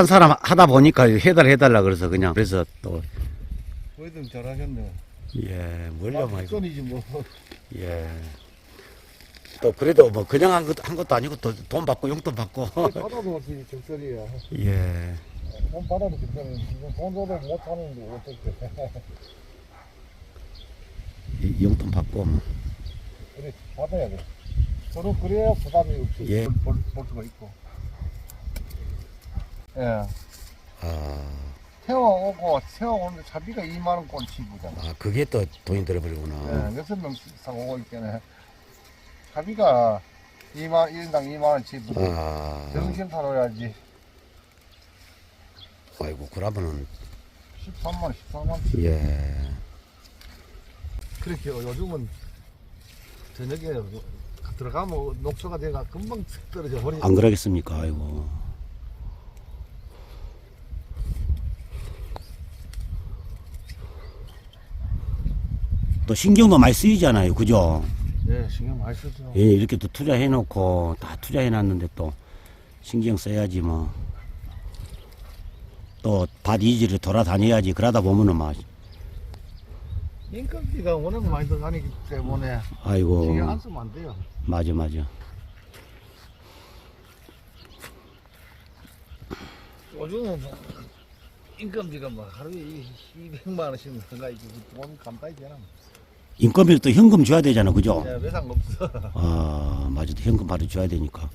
한 사람 하다 보니까 해달 해달라 그래서 그냥 그래서 또 보이든 잘하셨네. 예, 뭘려 말고 손이지 뭐. 예. 또 그래도 뭐 그냥 한, 것, 한 것도 아니고 또 돈 받고 용돈 받고 받아도 없이 적절이야. 예. 돈 받아도 적절해. 돈 줘도 못 하는데. 이 용돈 받고 뭐. 그래, 받아야 돼. 서로 그래야 부담이 없이 예. 볼, 볼, 볼 수가 있고. 예. 아, 태워오고, 태워오는데 차비가 2만 원 꼴치고잖아. 아 그게 또 돈이 들어버리구나 예, 여섯 명씩 오고 있겠네. 차비가 2만, 1인당 2만 원 치고. 아 정신 차려야지. 아이고 그러면은 13만 원, 14만 원. 예 그렇게 요즘은 저녁에 들어가면 녹초가 돼가 금방 떨어져 버리죠. 안 그러겠습니까 아이고 또 신경도 많이 쓰이잖아요. 그죠? 네, 신경 많이 쓰죠. 예, 이렇게 또 투자해 놓고 다 투자해 놨는데 또 신경 써야지 뭐. 또밭 이지를 돌아다녀야지. 그러다 보면은 막. 인건비가 워낙 많이 들어가기 때문에 아이고. 신경 안 쓰면 안 돼요. 맞아 맞아. 요즘은 뭐 인건비가 뭐 하루에 200만 원씩 나가 있고 돈 간단히 되나? 인건비를 또 현금 줘야 되잖아 그죠? 네, 외상 없어. 아 맞아. 현금 바로 줘야 되니까